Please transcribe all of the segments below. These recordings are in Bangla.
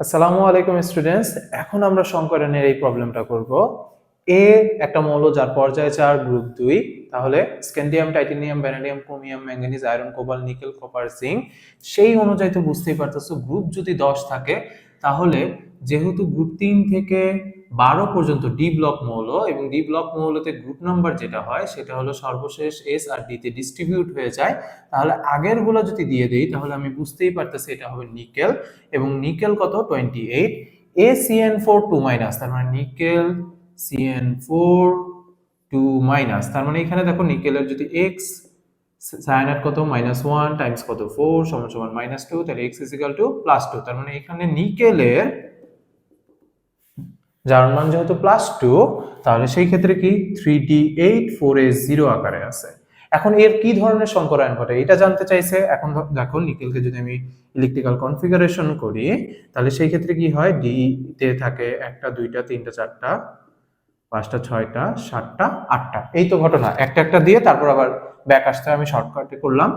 আসসালামু আলাইকুম স্টুডেন্টস এখন আমরা সংকরণের এই প্রবলেমটা করব। এ একটা মৌল যার পর্যায়ে চার গ্রুপ দুই। তাহলে scandium titanium vanadium chromium manganese iron cobalt nickel copper zinc সেই অনুযায়ী তো বুঝতেই পারতেছো গ্রুপ যদি দশ থাকে, তাহলে যেহেতু গ্রুপ তিন থেকে বারো পর্যন্ত ডি ব্লক মৌল এবং ডি ব্লক মৌলতে গ্রুপ নাম্বার যেটা হয়, সেটা হলো সর্বশেষ এস আর ডি তে ডিস্ট্রিবিউট হয়ে যায়। তাহলে আগেরগুলো যদি দিয়ে দেই, তাহলে আমি বুঝতেই পারতেছি এটা হবে নিকেল এবং নিকেল কত? টোয়েন্টি এইট এ সিএন ফোর টু মাইনাস তার মানে nickel CN four two minus তার মানে এখানে দেখো নিকেলের যদি এক্স সায়ানাইড কত? মাইনাস ওয়ান টাইমস কত? ফোর সমান সমান মাইনাস টু তাহলে x is equal two plus two তার মানে এখানে নিকেলের যার মান যেহেতু প্লাস টু তাহলে সেই ক্ষেত্রে কি? Three D eight four A zero আকারে আছে। এখন এর কি ধরনের সংকরায়ন ঘটে? এটা জানতে চাইছে। এখন দেখো নিকেলকে যদি আমি ইলেকট্রিক্যাল কনফিগারেশন করি, তাহলে সেই ক্ষেত্রে কি হয়? ডি তে থাকে একটা, দুইটা, তিনটা, চারটা পাঁচটা, ছয়টা, সাতটা, আটটা। এই তো ঘটনা। একটা একটা দিয়ে তারপর আবার ব্যাক আসতে আমি শর্টকাটে করলাম।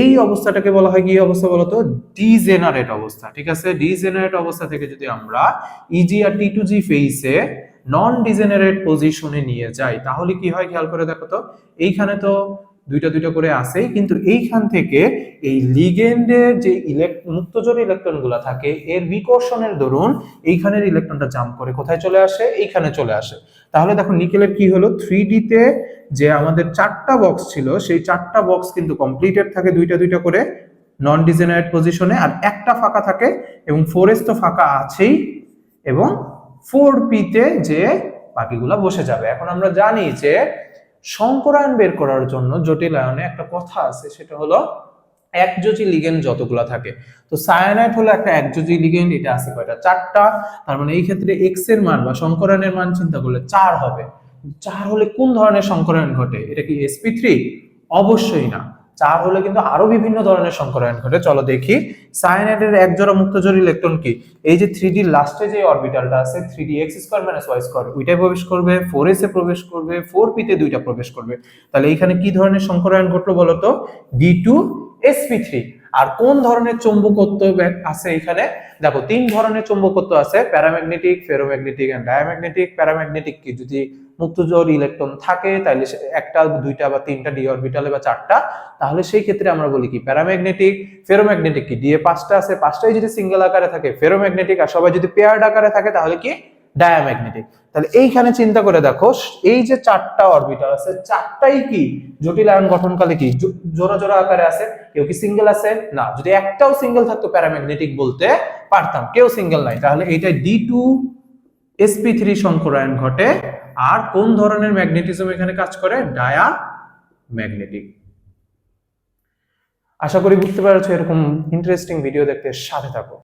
এই অবস্থাটাকে বলা হয় কি অবস্থা বলতো? ডিজেনারেট অবস্থা, ঠিক আছে? ডিজেনারেট অবস্থা থেকে যদি আমরা ইজি আর টি টু জি ফেইসে নন ডিজেনারেট পজিশনে নিয়ে যাই, তাহলে কি হয়? খেয়াল করে দেখো তো। এইখানে তো দুইটা দুইটা করে আসেই কিন্তু এইখান থেকে এই লিগেন্ডের যে ইলেক মুক্তজোর ইলেকট্রনগুলা থাকে, এর বিকর্ষণের দরুন এইখানের ইলেকট্রনটা জাম্প করে। কোথায় চলে আসে? এইখানে চলে আসে। তাহলে দেখো নিকেলের কি হলো? থ্রি তে যে আমাদের চারটা বক্স ছিল, সেই চারটা বক্স কিন্তু কমপ্লিটেড থাকে দুইটা দুইটা করে নন ডিজেনারেট পজিশনে আর একটা ফাঁকা থাকে এবং ফোর এস তো ফাঁকা আছেই এবং ফোর পিতে যে বাকিগুলা বসে যাবে। এখন আমরা জানি যে সংকরায়ন বের করার জন্য জটিল আয়নে একটা কথা আছে, সেটা হলো একযোজি লিগেন যতগুলো থাকে। তো সায়ানাইট হলো একটা একযোজি লিগেন এটা আছে কয়টা? চারটা। তার মানে এই ক্ষেত্রে এক্সের মান বা সংকরায়নের মান চিন্তা করলে চার হবে। চার হলে কোন ধরনের সংকরায়ন ঘটে? এটা কি এসপি থ্রি অবশ্যই না। চার হলে কিন্তু আরও বিভিন্ন ধরনের সংকরায়ন ঘটে। চলো দেখি। সায়ানাইডের এক জোড়া মুক্তজোড় ইলেকট্রন কি? এই যে থ্রি ডি লাস্টে যে অরবিটালটা আছে three D x square minus y square ওইটাই প্রবেশ করবে ফোর এস এ প্রবেশ করবে ফোর পিতে দুইটা প্রবেশ করবে। তাহলে এখানে কি ধরনের সংকরায়ন ঘটলো বলতো ডি টু এসপি থ্রি আর কোন ধরনের চৌম্বকত্ব আছে এখানে দেখো, তিন ধরনের চৌম্বকত্ব আছে paramagnetic ferromagnetic and diamagnetic paramagnetic কি? যদি মুক্তজোড় ইলেকট্রন থাকে তাহলে একটা, দুইটা বা তিনটা ডি অরবিটালে বা চারটা, তাহলে সেই ক্ষেত্রে আমরা বলি কি প্যারাম্যাগনেটিক ফেরোম্যাগনেটিক কি? ডিএ পাঁচটা আছে, পাঁচটাই যদি সিঙ্গেল আকারে থাকে ফেরোম্যাগনেটিক আর সবাই যদি পেয়ার্ড আকারে থাকে, তাহলে কি? ডায়াম্যাগনেটিক তাহলে এইখানে চিন্তা করে দেখো, এই যে চারটা অরবিটাল আছে, চারটাই কি? জটিল আয়ন গঠনকালে কি? জোড়া জোড়া আকারে আছে, কেউ কি সিঙ্গেল আছে? না, যদি একটাও সিঙ্গেল থাকতো প্যারাম্যাগনেটিক বলতে পারতাম, কেউ সিঙ্গেল নাই। তাহলে এইটা ডি টু এসপি থ্রি সংকরায়ন ঘটে আর কোন ধরনের ম্যাগনেটিজম এখানে কাজ করে? ডায়া ম্যাগনেটিক আশা করি বুঝতে পারছ, এরকম ইন্টারেস্টিং ভিডিও দেখতে সাথে থাকো।